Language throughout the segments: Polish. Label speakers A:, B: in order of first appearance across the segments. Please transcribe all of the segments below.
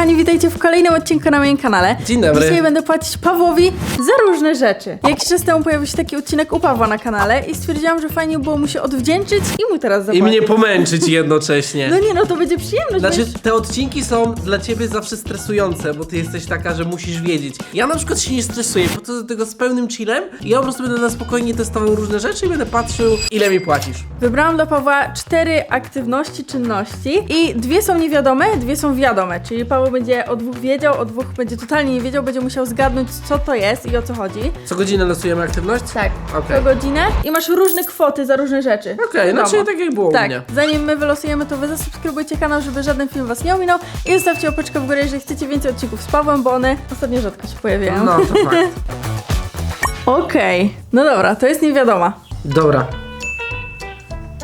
A: kochani, witajcie w kolejnym odcinku na moim kanale.
B: Dzień dobry.
A: Dzisiaj będę płacić Pawłowi za różne rzeczy. Jakiś czas temu pojawił się taki odcinek u Pawła na kanale i stwierdziłam, że fajnie było mu się odwdzięczyć i mu teraz
B: I
A: zapłacić.
B: mnie pomęczyć jednocześnie.
A: No nie, no to będzie przyjemność.
B: Znaczy,
A: wiesz?
B: te odcinki są dla ciebie zawsze stresujące, bo ty jesteś taka, że musisz wiedzieć. Ja na przykład się nie stresuję, po to do tego z pełnym chillem i ja po prostu będę na spokojnie testował różne rzeczy i będę patrzył, ile mi płacisz.
A: Wybrałam dla Pawła cztery aktywności, czynności i dwie są niewiadome, dwie są wiadome, czyli Paweł będzie o dwóch wiedział, o dwóch będzie totalnie nie wiedział, będzie musiał zgadnąć co to jest i o co chodzi.
B: Co godzinę losujemy aktywność?
A: Tak,
B: Okej.
A: co godzinę i masz różne kwoty za różne rzeczy.
B: Okej, no czyli tak jak było u
A: Tak,
B: mnie.
A: zanim my wylosujemy, to wy zasubskrybujcie kanał, żeby żaden film was nie ominął i zostawcie opeczkę w górę, jeżeli chcecie więcej odcinków z Pawłem, bo one ostatnio rzadko się pojawiają.
B: No, to fakt.
A: Okej, no dobra, to jest niewiadoma.
B: Dobra.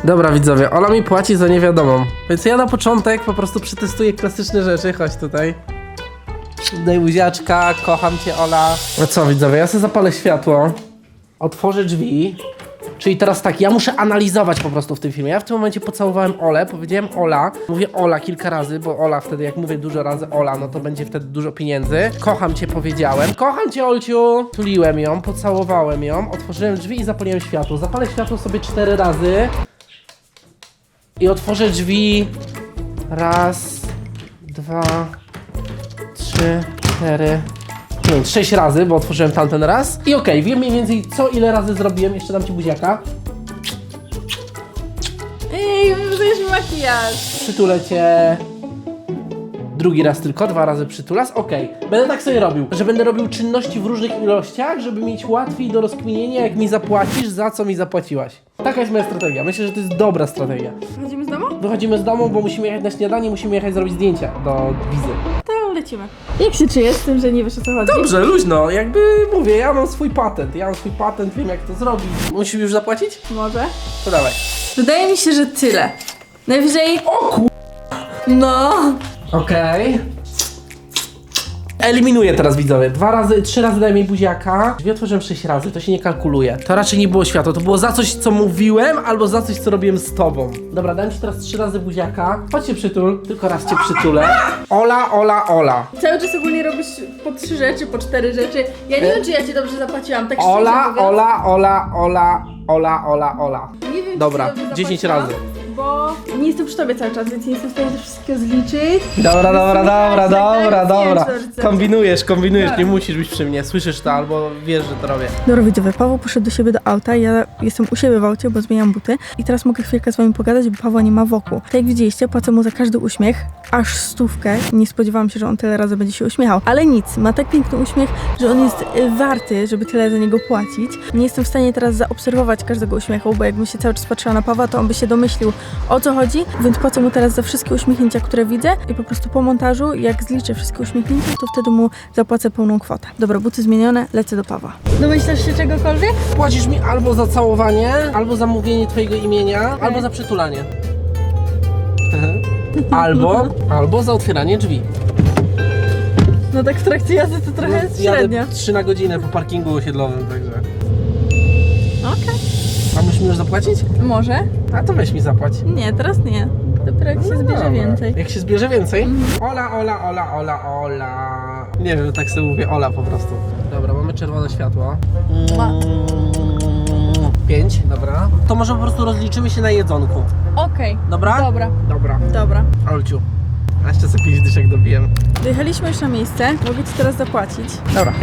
B: Dobra widzowie, Ola mi płaci za niewiadomą. Więc ja na początek po prostu przetestuję klasyczne rzeczy. Chodź tutaj. Daj buziaczka, kocham cię Ola. No co widzowie, ja sobie zapalę światło. Otworzę drzwi. Czyli teraz tak, ja muszę analizować po prostu w tym filmie. Ja w tym momencie pocałowałem Olę, powiedziałem Ola. Mówię Ola kilka razy, bo Ola wtedy, jak mówię dużo razy Ola, no to będzie wtedy dużo pieniędzy. Kocham cię powiedziałem. Kocham cię Olciu. Tuliłem ją, pocałowałem ją, otworzyłem drzwi i zapaliłem światło. Zapalę światło sobie cztery razy. I otworzę drzwi. Raz, dwa, trzy, cztery, pięć, sześć razy, bo otworzyłem tamten raz. I okej, wiem mniej więcej co ile razy zrobiłem. Jeszcze dam ci buziaka.
A: Ej, wyzujesz mi makijaż.
B: Przytulę cię. Drugi raz tylko, dwa razy przytulas. Okej, będę tak sobie robił, że będę robił czynności w różnych ilościach, żeby mieć łatwiej do rozkminienia, jak mi zapłacisz, za co mi zapłaciłaś. Taka jest moja strategia. Myślę, że to jest dobra strategia.
A: Chodzimy z domu?
B: Wychodzimy z domu, bo musimy jechać na śniadanie, musimy jechać zrobić zdjęcia do wizy.
A: To lecimy. Jak się czujesz z tym, że nie wiesz o co chodzi?
B: Dobrze, luźno, jakby mówię, ja mam swój patent, ja mam swój patent, wiem jak to zrobić. Musimy już zapłacić?
A: Może?
B: To dawaj.
A: Wydaje mi się, że tyle. Najwyżej...
B: O ku...
A: No.
B: Okej. Eliminuję teraz widzowie. Dwa razy, trzy razy dałem jej buziaka. Drzwi otworzyłem sześć razy, to się nie kalkuluje. To raczej nie było światło, to było za coś, co mówiłem, albo za coś, co robiłem z tobą. Dobra, dałem ci teraz trzy razy buziaka. Chodź się przytul, tylko raz cię przytulę. Ola, ola, ola.
A: Cały czas ogólnie robisz po trzy rzeczy, po cztery rzeczy. Ja nie wiem, czy ja ci dobrze zapłaciłam, tak szczerze
B: Ola,
A: mówiąc.
B: ola, ola, ola, ola, ola, ola.
A: Nie wiem, czy
B: Dobra,
A: dobrze
B: 10
A: zapłaciłam,
B: razy.
A: Bo nie jestem przy tobie cały czas, więc nie jestem w stanie też wszystkiego zliczyć.
B: Dobra, dobra, dobra, dobra, dobra. Kombinujesz, kombinujesz,
A: Tak.
B: nie musisz być przy mnie. Słyszysz to albo wiesz, że to robię.
A: Dobra widzowie, Paweł poszedł do siebie do auta, ja jestem u siebie w aucie, bo zmieniam buty i teraz mogę chwilkę z wami pogadać, bo Pawła nie ma wokół. Tak jak widzieliście, płacę mu za każdy uśmiech, aż stówkę. Nie spodziewałam się, że on tyle razy będzie się uśmiechał. Ale nic, ma tak piękny uśmiech, że on jest y, warty, żeby tyle za niego płacić. Nie jestem w stanie teraz zaobserwować każdego uśmiechu, bo jakbym się cały czas patrzyła na Pawła, to on by się domyślił o co chodzi, więc płacę mu teraz za wszystkie uśmiechnięcia, które widzę i po prostu po montażu, jak zliczę wszystkie uśmiechnięcia, to wtedy mu zapłacę pełną kwotę. Dobra, buty zmienione, lecę do Pawła. Domyślasz się czegokolwiek?
B: Płacisz mi albo za całowanie, albo za mówienie twojego imienia, albo za przytulanie. albo, albo za otwieranie drzwi.
A: No tak w trakcie jazdy to trochę jest średnio.
B: Jadę 3 na godzinę po parkingu osiedlowym, także. Mi już zapłacić?
A: Może?
B: A to weź mi zapłać.
A: Nie, teraz nie. Dopiero jak się
B: No
A: zbierze
B: dobra.
A: więcej.
B: Jak się zbierze więcej? Ola, ola, ola, ola, ola. Nie wiem, tak sobie mówię Ola po prostu. Dobra, mamy czerwone światło.
A: Mua.
B: Pięć, dobra. To może po prostu rozliczymy się na jedzonku.
A: Okej.
B: Dobra?
A: Dobra,
B: Dobra.
A: dobra.
B: Olciu. A jeszcze sobie pięć dyszek dobiłem.
A: Dojechaliśmy już na miejsce. Mogę ci teraz zapłacić.
B: Dobra.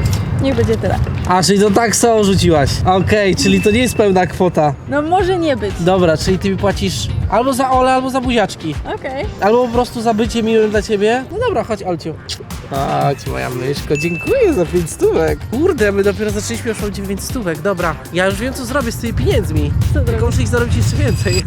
A: Niech będzie tyle.
B: A, czyli to tak so rzuciłaś. Okej, czyli to nie jest pełna kwota.
A: No może nie być.
B: Dobra, czyli ty mi płacisz albo za Ole, albo za buziaczki.
A: Okej.
B: Albo po prostu za bycie miłym dla ciebie. No dobra, chodź Olciu. Chodź moja myszko, dziękuję za 5 stówek. Kurde, my dopiero zaczęliśmy, już mam 9 stówek. Dobra, ja już wiem co zrobię z tymi pieniędzmi.
A: Co
B: Tylko
A: zrobisz?
B: muszę ich zarobić jeszcze więcej.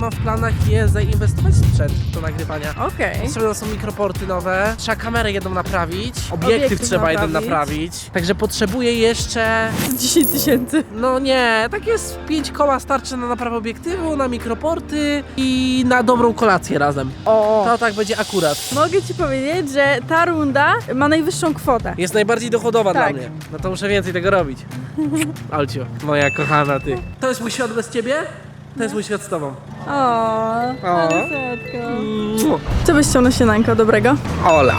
B: Mam w planach je zainwestować w sprzęt do nagrywania.
A: Okej.
B: Potrzebne są mikroporty nowe, trzeba kamerę jedną naprawić, obiektyw
A: Obiektyw
B: trzeba jeden
A: naprawić.
B: Także potrzebuję jeszcze,
A: 10 tysięcy.
B: no nie, tak jest 5 koła starczy na naprawę obiektywu, na mikroporty i na dobrą kolację razem.
A: O.
B: To tak będzie akurat.
A: Mogę ci powiedzieć, że ta runda ma najwyższą kwotę.
B: Jest najbardziej dochodowa
A: Tak.
B: dla mnie. No to muszę więcej tego robić. Alciu, moja kochana ty. To jest mój świat bez ciebie? To jest mój świat z tobą.
A: O, ale słodko. Co byś chciał na śniadanko dobrego?
B: Ola.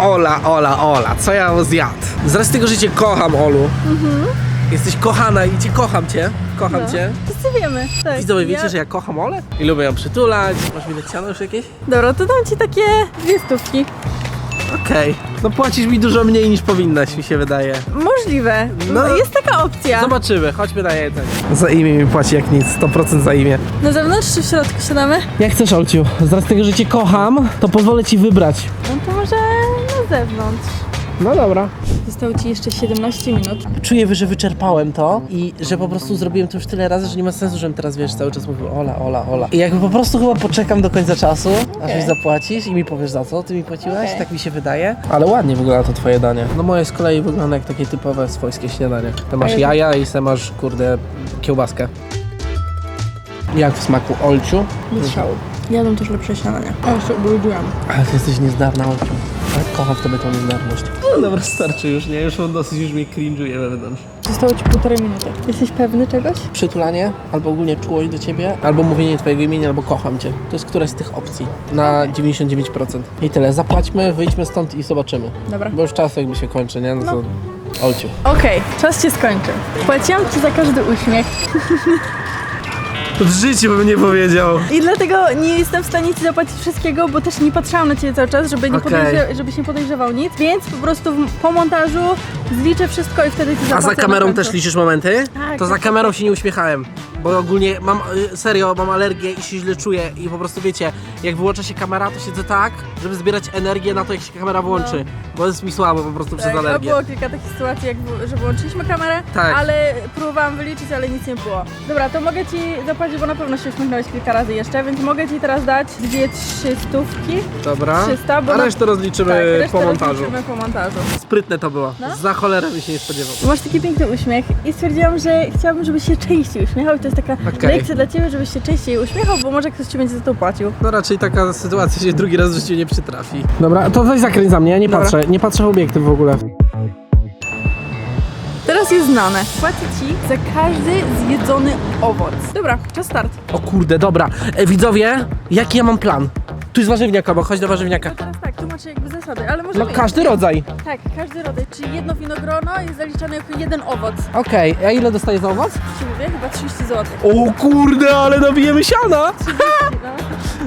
B: Ola, Ola, Ola, co ja zjadł? Z racji tego, że cię kocham, Olu. Jesteś kochana i cię kocham cię. Kocham
A: No.
B: cię.
A: Wszyscy wiemy. Tak.
B: Widzowie, wiecie, że ja kocham Olę? I lubię ją przytulać. Masz mi leciano już jakieś?
A: Dobra, to dam ci takie dwie stówki.
B: Okej. No płacisz mi dużo mniej niż powinnaś, mi się wydaje.
A: Możliwe.
B: No.
A: No. Jest taka opcja.
B: Zobaczymy, chodźmy na jedzenie. Za imię mi płaci jak nic, 100% za imię.
A: Na zewnątrz czy w środku siadamy?
B: Jak chcesz, Olciu? Z racji tego, że cię kocham, to pozwolę ci wybrać.
A: No to może na zewnątrz.
B: No dobra.
A: Zostało ci jeszcze 17 minut.
B: Czuję, że wyczerpałem to i że po prostu zrobiłem to już tyle razy, że nie ma sensu, żebym teraz, wiesz, cały czas mówił Ola, Ola, Ola. I jakby po prostu chyba poczekam do końca czasu, aż mi zapłacisz i mi powiesz za co ty mi płaciłaś,
A: Okej.
B: tak mi się wydaje. Ale ładnie wygląda to twoje danie. No moje z kolei wygląda jak takie typowe swojskie śniadanie. Ty masz
A: ja-
B: jaja i se masz, kurde, kiełbaskę. Jak w smaku, Olciu?
A: Bez szału. Jadam też lepsze śniadanie. A jeszcze ubrudziłam.
B: Ale ty jesteś niezdarna, Olciu. Ale kocham w tobie tą niezdarność. No dobra, starczy już, nie? Już on dosyć, już mi cringe'uje wewnątrz.
A: Zostało ci półtorej minuty. Jesteś pewny czegoś?
B: przytulanie, albo ogólnie czułość do ciebie, albo mówienie twojego imienia, albo kocham cię. To jest któraś z tych opcji. Na 99%. I tyle. Zapłaćmy, wyjdźmy stąd i zobaczymy.
A: Dobra.
B: Bo już czas jakby się kończy, nie? No to... Olciu.
A: Okej, czas się skończy. Płaciłam ci za każdy uśmiech
B: W życiu bym nie powiedział.
A: i dlatego nie jestem w stanie ci zapłacić wszystkiego, bo też nie patrzyłam na ciebie cały czas, żeby nie
B: Okej.
A: podejrze- żebyś nie podejrzewał nic, więc po prostu w- po montażu zliczę wszystko i wtedy ci zapłacę
B: A za
A: na
B: kamerą
A: końcu.
B: też liczysz momenty?
A: Tak,
B: To za
A: tak.
B: kamerą się nie uśmiechałem. Bo ogólnie mam, y, serio, mam alergię i się źle czuję i po prostu wiecie, jak wyłącza się kamera, to siedzę tak, żeby zbierać energię na to, jak się kamera włączy. Bo jest mi słabo po prostu przez
A: Tak, a
B: alergię.
A: było kilka takich sytuacji, jak, w- że włączyliśmy kamerę,
B: Tak.
A: ale próbowałam wyliczyć, ale nic nie było. Dobra, to mogę ci zapłacić, bo na pewno się uśmiechnąłeś kilka razy jeszcze, więc mogę ci teraz dać dwie, trzy stówki.
B: Dobra.
A: 300, bo
B: A
A: na-
B: resztę rozliczymy
A: tak, resztę
B: po montażu.
A: rozliczymy po montażu.
B: Sprytne to było.
A: No.
B: Za cholerę bym się nie spodziewał.
A: Masz taki piękny uśmiech i stwierdziłam, że chciałabym, żebyś się częściej uśmiechał i to jest taka
B: Okej.
A: lekcja dla ciebie, żebyś się częściej uśmiechał, bo może ktoś ci będzie za to płacił.
B: No raczej taka sytuacja się drugi raz w życiu nie przytrafi. Dobra, to weź zakręć za mnie, ja nie
A: Dobra.
B: patrzę, nie patrzę w obiektyw w ogóle.
A: Teraz jest znane. Płacę ci za każdy zjedzony owoc. Dobra, czas start.
B: O kurde, dobra. E, widzowie, jaki ja mam plan? Tu jest warzywniak obok, chodź do warzywniaka.
A: No teraz tak, tłumaczę jakby zasady, ale może
B: No każdy rodzaj.
A: Tak, każdy rodzaj, czyli jedno winogrono jest zaliczane jako jeden owoc.
B: Okej, a ile dostaję za owoc?
A: Ci mówię, chyba 30 zł.
B: O kurde, ale nabijemy siana!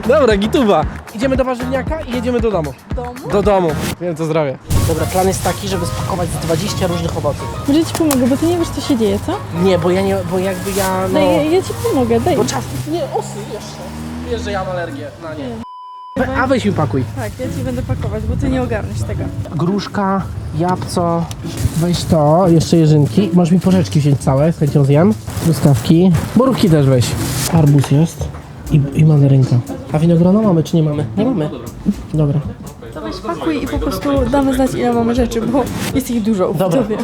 A: No,
B: Dobra, gituwa. Idziemy do warzywniaka i jedziemy do domu.
A: w domu.
B: Do domu. Wiem co zrobię. Dobra, plan jest taki, żeby spakować z 20 różnych owoców.
A: Może ci pomogę, bo ty nie wiesz co się dzieje, co?
B: Nie, bo ja nie, bo jakby ja no...
A: Daj, ja, ja ci pomogę, daj.
B: Bo czas... Nie, osy jeszcze. Wiesz, że ja mam alergię na nie. We, a weź mi pakuj.
A: Tak, ja ci będę pakować, bo ty nie ogarniesz tego.
B: Gruszka, jabłco, weź to, jeszcze jeżynki. Możesz mi porzeczki wziąć całe, z chęcią zjem. Truskawki. Borówki też weź. Arbuz jest i, i mandarynka. A winogrono mamy czy nie mamy? Nie mamy. Dobra.
A: To weź pakuj i po prostu damy znać ile mamy rzeczy, bo jest ich dużo w tobie.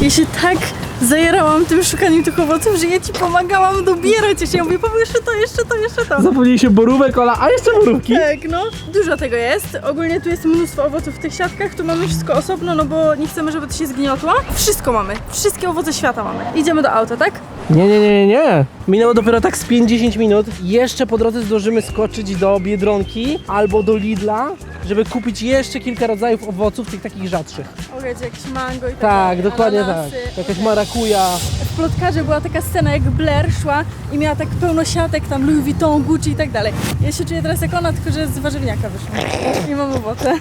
A: Ja się tak zajerałam tym szukaniem tych owoców, że ja ci pomagałam dobierać jeszcze. Ja mówię, Paweł, jeszcze to, jeszcze to, jeszcze to.
B: Zapomnieliśmy borówek, Ola, a jeszcze borówki.
A: Tak, no. Dużo tego jest. Ogólnie tu jest mnóstwo owoców w tych siatkach. Tu mamy wszystko osobno, no bo nie chcemy, żeby to się zgniotło. Wszystko mamy. Wszystkie owoce świata mamy. Idziemy do auta, tak?
B: Nie, nie, nie, nie, nie. Minęło dopiero tak z 5-10 minut. Jeszcze po drodze zdążymy skoczyć do Biedronki albo do Lidla, żeby kupić jeszcze kilka rodzajów owoców, tych takich rzadszych.
A: Ogólnie jakieś mango i tak
B: Tak,
A: dalej,
B: dokładnie
A: ananasy.
B: tak. Jakaś marakuja.
A: W plotkarze była taka scena, jak Blair szła i miała tak pełno siatek, tam Louis Vuitton, Gucci i tak dalej. Ja się czuję teraz jak ona, tylko że z warzywniaka wyszła. I mam owoce.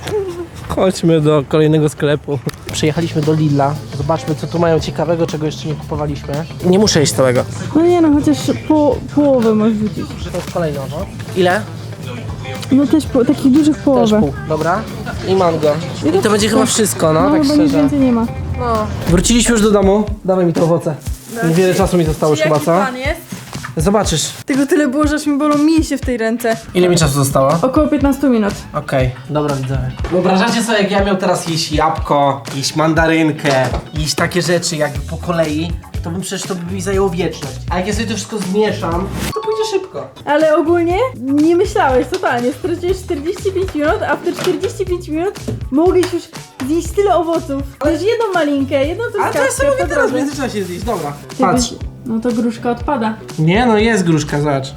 B: Chodźmy do kolejnego sklepu. Przyjechaliśmy do Lidla. Zobaczmy, co tu mają ciekawego, czego jeszcze nie kupowaliśmy. Nie muszę jeść całego.
A: No nie no, chociaż po, połowę możesz wrzucić.
B: To jest kolejny owoc. Ile?
A: No też po, takich dużych
B: Też
A: połowę.
B: pół. Dobra. I mango. I to będzie chyba wszystko, no,
A: No
B: tak
A: chyba nic
B: szczerze.
A: więcej nie ma.
B: No. Wróciliśmy już do domu. Dawaj mi te owoce. Niewiele czasu mi zostało już chyba, co?
A: jest?
B: Zobaczysz.
A: Tego tyle było, że aż mi bolą mięśnie w tej ręce.
B: Ile mi czasu zostało?
A: Około 15 minut.
B: Okej, dobra widzowie. Wyobrażacie sobie, jak ja miał teraz jeść jabłko, jeść mandarynkę, jeść takie rzeczy jakby po kolei, to bym przecież to by mi zajęło wieczność. A jak ja sobie to wszystko zmieszam, to pójdzie szybko.
A: Ale ogólnie nie myślałeś totalnie. Straciłeś 45 minut, a w te 45 minut mogłeś już zjeść tyle owoców. Też jedną malinkę, jedną
B: Ale
A: truskawkę
B: to ja sobie mogę teraz w międzyczasie zjeść, dobra.
A: Ty
B: Patrz.
A: No to gruszka odpada.
B: Nie no, jest gruszka, zobacz.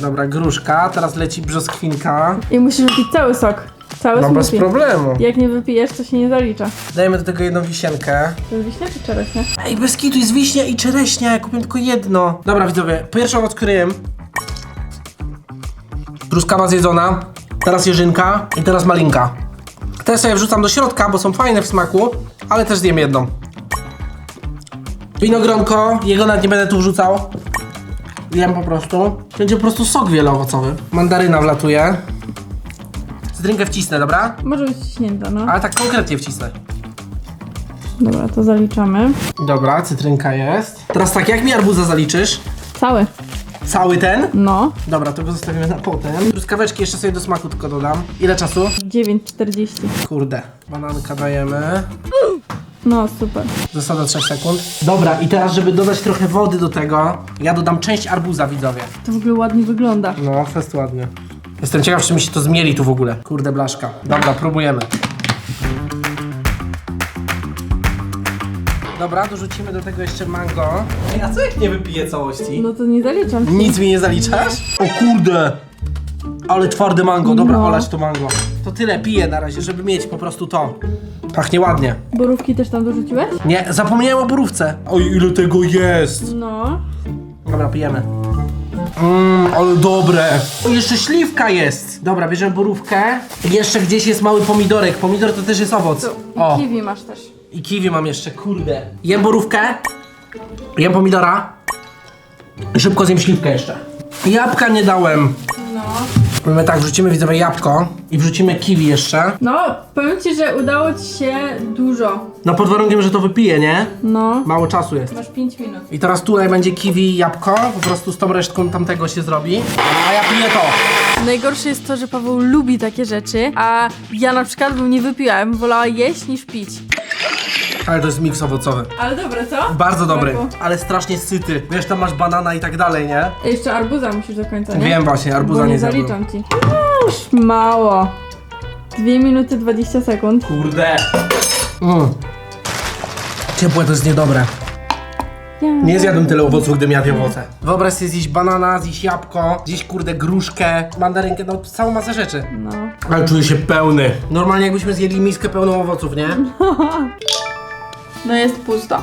B: Dobra, gruszka, teraz leci brzoskwinka.
A: I musisz wypić cały sok. Cały
B: No bez
A: smoothie.
B: problemu.
A: Jak nie wypijesz, to się nie zalicza.
B: Dajemy do tego jedną wisienkę.
A: To jest wiśnia czy czereśnia?
B: Ej, bez kitu jest wiśnia i czereśnia, ja kupię tylko jedno. Dobra widzowie, który jem. Truskawa zjedzona, teraz jeżynka i teraz malinka. Te sobie wrzucam do środka, bo są fajne w smaku, ale też zjem jedną. Winogronko, jego nawet nie będę tu wrzucał. Jem po prostu. Będzie po prostu sok wieloowocowy. Mandaryna wlatuje. Cytrynkę wcisnę, dobra?
A: Może być ściśnięta, no.
B: Ale tak konkretnie wcisnę.
A: Dobra, to zaliczamy.
B: Dobra, cytrynka jest. Teraz tak, jak mi arbuza zaliczysz?
A: Cały.
B: Cały ten?
A: No.
B: Dobra, to go zostawimy na potem. Truskaweczki jeszcze sobie do smaku tylko dodam. Ile czasu?
A: 9,40.
B: Kurde. Bananka dajemy.
A: No, super.
B: Zasada 3 sekund. Dobra, i teraz, żeby dodać trochę wody do tego, ja dodam część arbuza, widzowie.
A: To w ogóle ładnie wygląda.
B: No, fest ładnie. Jestem ciekaw, czy mi się to zmieli tu w ogóle. Kurde, blaszka. Dobra, próbujemy. Dobra, dorzucimy do tego jeszcze mango. Ej, a co jak nie wypiję całości?
A: No to nie zaliczam.
B: Nic mi nie zaliczasz? O kurde! Ale twarde mango, dobra,
A: No.
B: olać to mango. To tyle, piję na razie, żeby mieć po prostu to. Pachnie ładnie.
A: Borówki też tam dorzuciłeś?
B: Nie, zapomniałem o borówce. Oj, ile tego jest!
A: No.
B: Dobra, pijemy. Mmm, ale dobre. O, jeszcze śliwka jest. Dobra, bierzemy borówkę. Jeszcze gdzieś jest mały pomidorek. Pomidor to też jest owoc.
A: Tu.
B: O,
A: I kiwi masz też.
B: i kiwi mam jeszcze, kurde. Jem borówkę. Jem pomidora. Szybko zjem śliwkę jeszcze. Jabłka nie dałem.
A: No.
B: My tak, wrzucimy widzowie jabłko i wrzucimy kiwi jeszcze.
A: No, powiem ci, że udało ci się dużo.
B: No pod warunkiem, że to wypiję, nie?
A: No.
B: Mało czasu jest.
A: Masz 5 minut.
B: I teraz tutaj będzie kiwi i jabłko, po prostu z tą resztką tamtego się zrobi. A ja piję to.
A: Najgorsze jest to, że Paweł lubi takie rzeczy, a ja na przykład bym nie wypiła, ja bym wolała jeść niż pić.
B: Ale to jest miks owocowy.
A: Ale dobre, co?
B: Bardzo dobry,
A: Brawo.
B: ale strasznie syty. Wiesz, tam masz banana i tak dalej, nie?
A: Jeszcze arbuza musisz do końca, nie?
B: Wiem właśnie, arbuza
A: Bo
B: nie
A: nie
B: zjadłem.
A: zaliczam ci. Już mało. 2 minuty 20 sekund.
B: Kurde. Mm. Ciepłe to jest niedobre. Nie zjadłem tyle owoców, gdybym jadł owoce. Wyobraź sobie zjeść banana, zjeść jabłko, zjeść kurde gruszkę, mandarynkę, no całą masę rzeczy.
A: No.
B: Ale czuję się pełny. Normalnie jakbyśmy zjedli miskę pełną owoców, nie?
A: No jest pusto.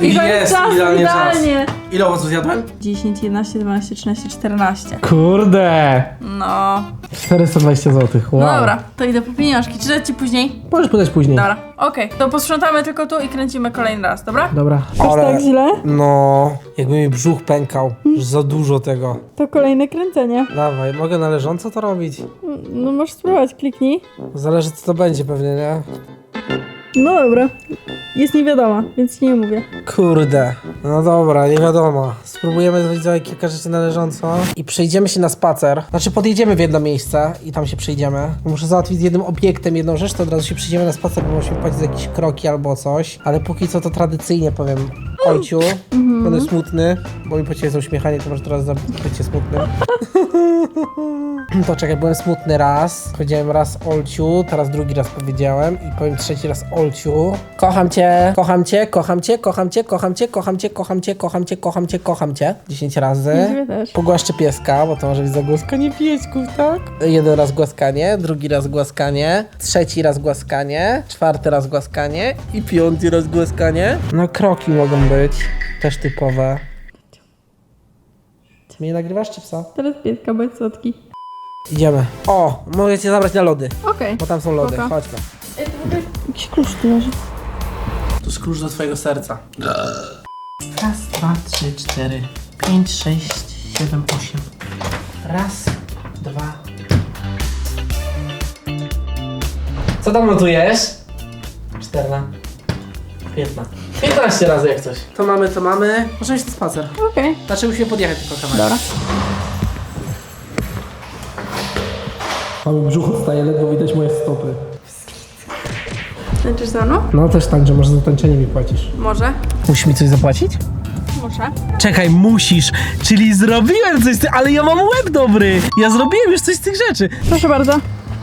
B: I
A: to
B: jest,
A: czas,
B: idealnie. Ile owoców zjadłem?
A: 10, 11, 12, 13, 14.
B: Kurde.
A: No.
B: 420 zł, wow.
A: No dobra, to idę po pieniążki. Czy dać ci później?
B: Możesz podać później.
A: Dobra, okej. To posprzątamy tylko tu i kręcimy kolejny raz, dobra?
B: Dobra.
A: Aż tak źle?
B: No, jakby mi brzuch pękał. Już za dużo tego.
A: To kolejne kręcenie.
B: Dawaj, mogę na leżąco to robić?
A: No możesz spróbować, kliknij.
B: Zależy co to będzie pewnie, nie?
A: No dobra. Jest niewiadoma, więc nie mówię.
B: Kurde. No dobra, nie wiadomo. Spróbujemy zrobić kilka rzeczy na leżąco i przejdziemy się na spacer. Znaczy podjedziemy w jedno miejsce i tam się przejdziemy. Muszę załatwić z jednym obiektem jedną rzecz, to od razu się przejdziemy na spacer, bo musimy płacić za jakieś kroki albo coś. Ale póki co to tradycyjnie powiem Olciu, będę smutny, bo mi po ciebie jest uśmiechanie, to może teraz bycie smutnym. To czekaj, byłem smutny raz. Powiedziałem raz Olciu, teraz drugi raz powiedziałem i powiem trzeci raz Olciu. Kocham cię, kocham cię, kocham cię, kocham cię, kocham cię, kocham cię, kocham cię, kocham cię, kocham cię, kocham cię. Dziesięć razy.
A: Ciebie też.
B: Pogłaszczę pieska, bo to może być zagłoskanie piesków, tak? Jeden raz głaskanie, drugi raz głaskanie, trzeci raz głaskanie, czwarty raz głaskanie i piąty raz głaskanie. No kroki mogą być, też typowe. Mnie nagrywasz czy psa?
A: Teraz pieska, bądź słodki.
B: Idziemy. O, mogę cię zabrać na lody,
A: Okej.
B: bo tam są lody.
A: Spoko.
B: Chodźmy.
A: To jakiś klucz tu leży.
B: Tu jest klucz do twojego serca. Raz, dwa, trzy, cztery, pięć, sześć, siedem, osiem. Raz, dwa. Co tam notujesz? Czterna. Piętna. 15 razy jak coś. To mamy, to mamy. Możemy iść na spacer.
A: Okej.
B: Znaczy musimy podjechać tylko kawałek.
A: Dobra.
B: Mamy brzuch odstaje, ledwo widać moje stopy.
A: Tańczysz ze mną?
B: No też tak, że może za tańczenie mi płacisz.
A: Może.
B: Musisz mi coś zapłacić?
A: Muszę.
B: Czekaj, musisz, czyli zrobiłem coś z tym, ale ja mam łeb dobry. Ja zrobiłem już coś z tych rzeczy.
A: Proszę bardzo.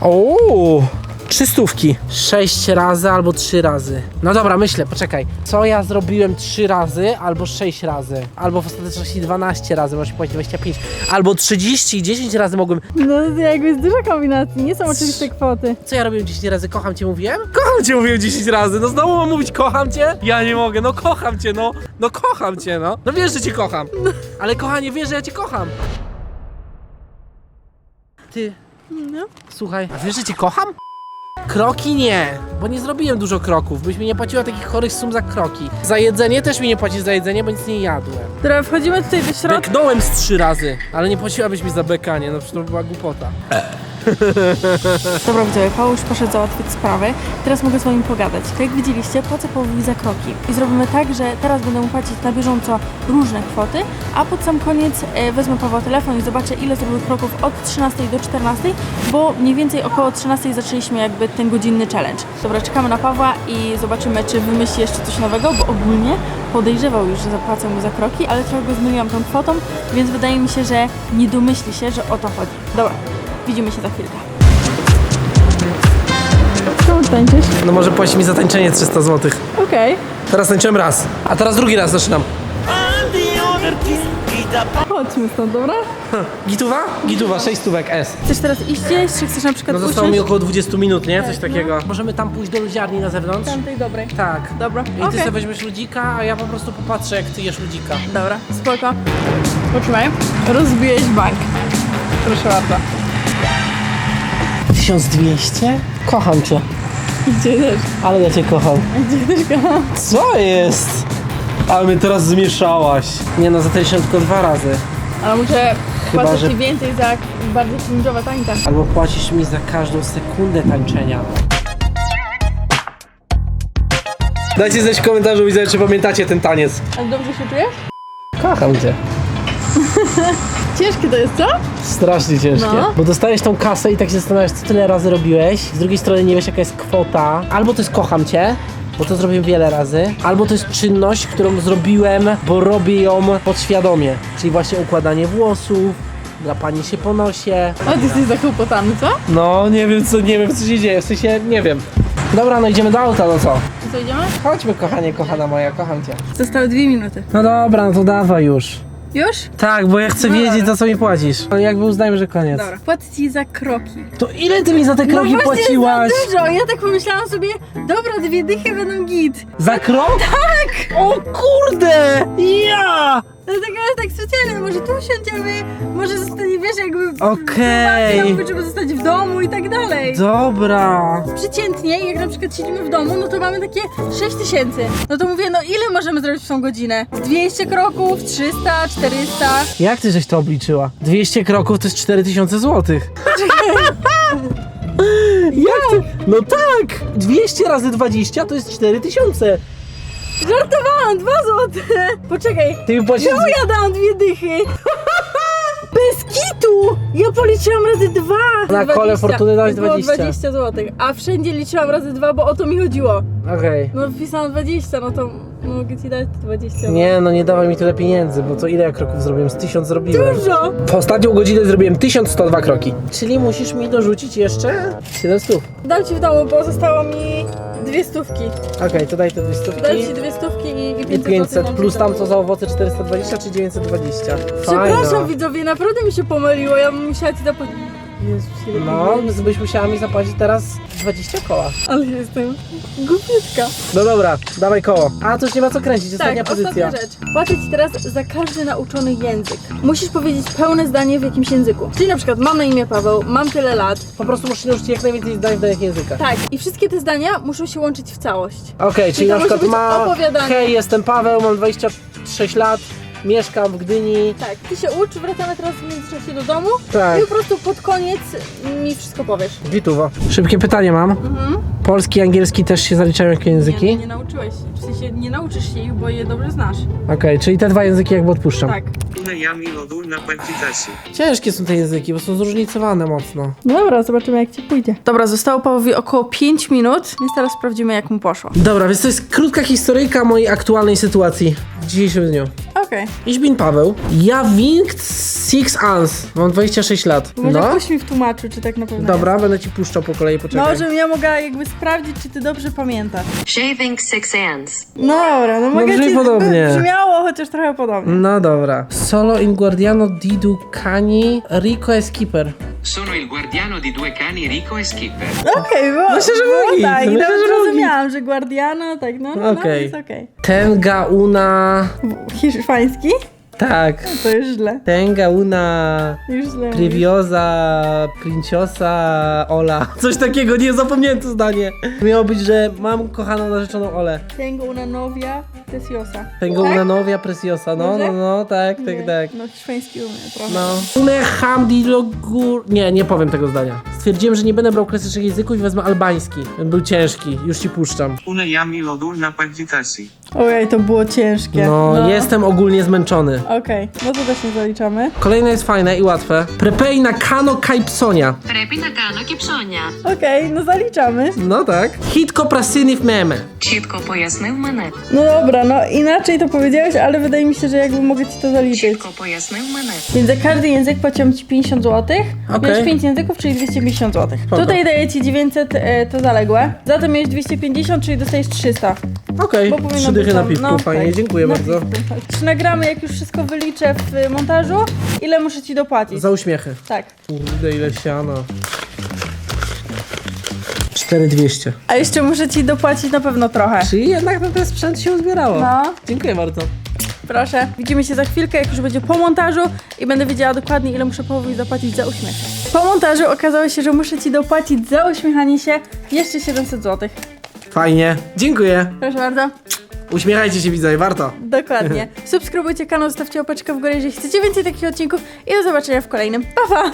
B: O, Trzy stówki. Sześć razy albo trzy razy. No dobra, myślę, poczekaj. Co ja zrobiłem trzy razy albo sześć razy? Albo w ostateczności 12 razy, możesz płacić 25. Albo 30 i 10 razy mogłem.
A: No to jakby jest dużo kombinacji, nie są oczywiste kwoty.
B: Co ja robiłem 10 razy? Kocham cię mówiłem? Kocham cię mówiłem 10 razy. No znowu mam mówić kocham cię? Ja nie mogę, no kocham cię, no. No kocham cię, no. No wiesz, że cię kocham. Ale kochanie, wiesz, że ja cię kocham. Ty,
A: No.
B: słuchaj, a wiesz, że cię kocham? Kroki nie, bo nie zrobiłem dużo kroków, byś mi nie płaciła takich chorych sum za kroki. Za jedzenie też mi nie płacisz za jedzenie, bo nic nie jadłem.
A: Dobra, wchodzimy tutaj do środka.
B: Beknąłem z trzy razy, ale nie płaciłabyś mi za bekanie, no przecież to była głupota.
A: Dobra, widzowie, Paweł już poszedł załatwić sprawę. Teraz mogę z wami pogadać. Tak jak widzieliście, płacę Pawłowi za kroki. I zrobimy tak, że teraz będę mu płacić na bieżąco różne kwoty, a pod sam koniec e, wezmę Pawła telefon i zobaczę, ile zrobił kroków od 13 do 14, bo mniej więcej około 13 zaczęliśmy jakby ten godzinny challenge. Dobra, czekamy na Pawła i zobaczymy, czy wymyśli jeszcze coś nowego, bo ogólnie podejrzewał już, że zapłacę mu za kroki, ale trochę go zmyliłam tą kwotą, więc wydaje mi się, że nie domyśli się, że o to chodzi. Dobra, widzimy się za chwilkę. Czemu tańczysz?
B: No może płacić mi za tańczenie 300 zł.
A: Okej.
B: Teraz tańczyłem raz, a teraz drugi raz zaczynam.
A: Chodźmy stąd, dobra?
B: Gituwa? Gituwa, 6 stówek S.
A: Chcesz teraz iść gdzieś, czy chcesz na przykład
B: No zostało mi
A: usiąść?
B: około 20 minut, nie? Coś
A: Tak,
B: takiego. Możemy tam pójść do ludziarni na zewnątrz?
A: Tamtej dobrej.
B: Tak.
A: Dobra,
B: I ty
A: okej.
B: sobie weźmiesz ludzika, a ja po prostu popatrzę jak ty jesz ludzika.
A: Dobra, spoko. Poczekaj. Rozbiłeś bank. Proszę bardzo.
B: 1200? Kocham cię.
A: Gdzie też?
B: Ale ja cię kocham.
A: Gdzie też kocham?
B: Co jest? Ale mnie teraz zmieszałaś. Nie no, za te tylko dwa razy.
A: Ale muszę
B: Chyba,
A: płacić
B: że-
A: ci więcej za bardziej cringe'owe tańca.
B: Albo płacisz mi za każdą sekundę tańczenia. Dajcie znać w komentarzu, widzę, czy pamiętacie ten taniec.
A: Ale dobrze się czujesz?
B: Kocham cię.
A: Ciężkie to jest, co?
B: Strasznie ciężkie.
A: No.
B: Bo dostajesz tą kasę i tak się zastanawiasz, co tyle razy robiłeś. Z drugiej strony nie wiesz, jaka jest kwota. Albo to jest kocham cię, bo to zrobiłem wiele razy. Albo to jest czynność, którą zrobiłem, bo robię ją podświadomie. Czyli właśnie układanie włosów, drapanie się po nosie.
A: A ty jesteś zakłopotany, co?
B: No, nie wiem, co, nie wiem, co się dzieje. W sensie, nie wiem. Dobra, no idziemy do auta, no co?
A: I co, idziemy?
B: Chodźmy, kochanie, kochana moja, kocham cię.
A: Zostały dwie minuty.
B: No dobra, no to dawaj już.
A: Już?
B: Tak, bo ja chcę
A: No
B: wiedzieć,
A: dobra.
B: za co mi płacisz. Ale jakby uznajmy, że koniec.
A: Dobra. Płacę ci za kroki.
B: To ile ty mi za te kroki
A: no właśnie
B: płaciłaś?
A: za dużo. Ja tak pomyślałam sobie, dobra, dwie dychy będą git.
B: Za krok? Tak! O kurde! Ja!
A: Dlatego ja tak specjalnie, może tu usiądziemy, może zostanie, wiesz, jakby...
B: Okej.
A: Okay. Żeby zostać w domu i tak dalej.
B: Dobra.
A: Przeciętnie, jak na przykład siedzimy w domu, no to mamy takie 6 tysięcy. No to mówię, no ile możemy zrobić w tą godzinę? 200 kroków, 300, 400.
B: Jak ty żeś to obliczyła? 200 kroków to jest 4000 złotych. Jak ty? No tak! 200 razy 20 to jest 4000.
A: Żartowałam, 2 złote. Poczekaj,
B: Ty mi płacisz...
A: czemu ja dałam dwie dychy? Bez kitu! Ja policzyłam razy dwa.
B: Na kole fortuny dałeś
A: Było
B: 20.
A: 20 zł, a wszędzie liczyłam razy dwa, bo o to mi chodziło.
B: Okej.
A: No wpisałam 20, no to mogę ci dać 20.
B: Nie, no nie dawaj mi tyle pieniędzy, bo to ile ja kroków zrobiłem? Z 1000 zrobiłem.
A: Dużo!
B: W ostatnią godzinę zrobiłem 1102 kroki. Czyli musisz mi dorzucić jeszcze 700.
A: Dam ci w domu, bo zostało mi dwie stówki.
B: Okej, to daj te dwie stówki.
A: Dam ci dwie stówki i, i 500,
B: I 500
A: złotych
B: plus
A: mam
B: tam co za owoce 420 czy 920?
A: Przepraszam
B: Fajno.
A: widzowie, naprawdę mi się pomyliło, ja bym musiała ci zapłacić. Jezus,
B: No,
A: pieniędzy.
B: byś musiała mi zapłacić teraz 20 koła.
A: Ale jestem głupiutka.
B: No dobra, dawaj koło. A to już nie ma co kręcić, ostatnia
A: Tak,
B: pozycja.
A: ostatnia rzecz. Płacę ci teraz za każdy nauczony język. Musisz powiedzieć pełne zdanie w jakimś języku. Czyli na przykład mam na imię Paweł, mam tyle lat.
B: Po prostu musisz nauczyć jak najwięcej zdań w danych językach.
A: Tak, i wszystkie te zdania muszą się łączyć w całość.
B: Okej, czyli
A: to
B: na
A: musi
B: przykład
A: być
B: ma...
A: opowiadanie.
B: Hej, jestem Paweł, mam 26 lat, mieszkam w Gdyni.
A: Tak, ty się ucz, wracamy teraz w międzyczasie do domu
B: Tak.
A: i po prostu pod koniec mi wszystko powiesz.
B: Bituwa. Szybkie pytanie mam.
A: Mhm.
B: Polski, angielski też się zaliczają jako
A: Nie,
B: języki?
A: no nie nauczyłeś, w sensie nie nauczysz się ich, bo je dobrze znasz.
B: Okej, czyli te dwa języki jakby odpuszczam.
A: Tak.
C: Tunejami lodu na kwalifikacji.
B: Ciężkie są te języki, bo są zróżnicowane mocno.
A: No dobra, zobaczymy jak ci pójdzie. Dobra, zostało Pawłowi około 5 minut, więc teraz sprawdzimy jak mu poszło.
B: Dobra, więc to jest krótka historyjka mojej aktualnej sytuacji w dzisiejszym dniu.
A: Okej.
B: Ich bin Paweł. Ja winkt six ans. Mam 26 lat.
A: Może
B: No.
A: ktoś mi wtłumaczył, czy tak na pewno
B: Dobra, będę ci puszczał po kolei,
A: jest.
B: poczekaj.
A: No, żebym ja mogła jakby sprawdzić, czy ty dobrze pamiętasz.
D: Shaving six hands.
A: No dobra, no mogę
B: brzmi
A: ci...
B: podobnie.
A: Brzmiało chociaż trochę podobnie.
B: No dobra. Solo in Guardiano di du cani Rico e Skipper.
E: Sono il guardiano di due cani Rico e Skipper.
A: Okej, było,
B: Myślę, że był git.
A: tak. I
B: Myślę,
A: nawet
B: że był
A: zrozumiałam, że Guardiano, tak, no, no, no
B: Okej.
A: jest okej.
B: Tenga una...
A: Hiszpański?
B: Tak.
A: To już źle.
B: Tenga una...
A: Już źle.
B: Priviosa, Princiosa, Ola. Coś takiego, nie zapomniałem to zdanie. Miało być, że mam kochaną narzeczoną Olę.
A: Tengo una novia preciosa.
B: Tengo
A: tak?
B: una novia preciosa. No,
A: Dobrze?
B: no, no, tak,
A: Nie,
B: tak, tak.
A: No hiszpański umiem trochę.
B: No. Une hamdilogur... Nie, nie powiem tego zdania. Stwierdziłem, że nie będę brał klasycznych języków i wezmę albański. Ten był ciężki, już ci puszczam.
C: Unejami lodu na kwalifikacji.
A: Ojej, to było ciężkie.
B: No, jestem ogólnie zmęczony.
A: Okej, no to też nie zaliczamy.
B: Kolejne jest fajne i łatwe. Prepei na kano kaipsonia.
D: Πρέπει να κάνω και ψώνια.
A: Okej, no zaliczamy.
B: No tak. Hitko prasyny w meme.
D: Чітко пояснив мене.
A: No dobra, no inaczej to powiedziałeś, ale wydaje mi się, że jakby mogę ci to zaliczyć.
D: Чітко пояснив мене.
A: Więc za każdy język płaciłam ci 50 zł.
B: Okej.
A: Miałeś 5 języków, czyli 250 zł.
B: Spoko.
A: Tutaj daję ci 900 e, to zaległe. Za to miałeś 250, czyli dostajesz 300.
B: Okej,
A: Bo powinno
B: trzy dychy
A: być
B: na
A: tam-
B: piwku,
A: no,
B: fajnie,
A: tak,
B: dziękuję
A: na
B: bardzo.
A: piwku, tak. Czy nagramy, jak już wszystko wyliczę w y, montażu, ile muszę ci dopłacić?
B: Za uśmiechy.
A: Tak.
B: Kurde, ile siana. 4200.
A: A jeszcze muszę ci dopłacić na pewno trochę.
B: Czyli jednak na ten sprzęt się uzbierało.
A: No.
B: Dziękuję bardzo.
A: Proszę. Widzimy się za chwilkę, jak już będzie po montażu i będę wiedziała dokładnie, ile muszę Pawłowi zapłacić za uśmiech. Po montażu okazało się, że muszę ci dopłacić za uśmiechanie się jeszcze 700 zł.
B: Fajnie. Dziękuję.
A: Proszę bardzo.
B: Uśmiechajcie się widzowie, warto.
A: Dokładnie. Subskrybujcie kanał, zostawcie łapeczkę w górę, jeżeli chcecie więcej takich odcinków i do zobaczenia w kolejnym. Pa, pa!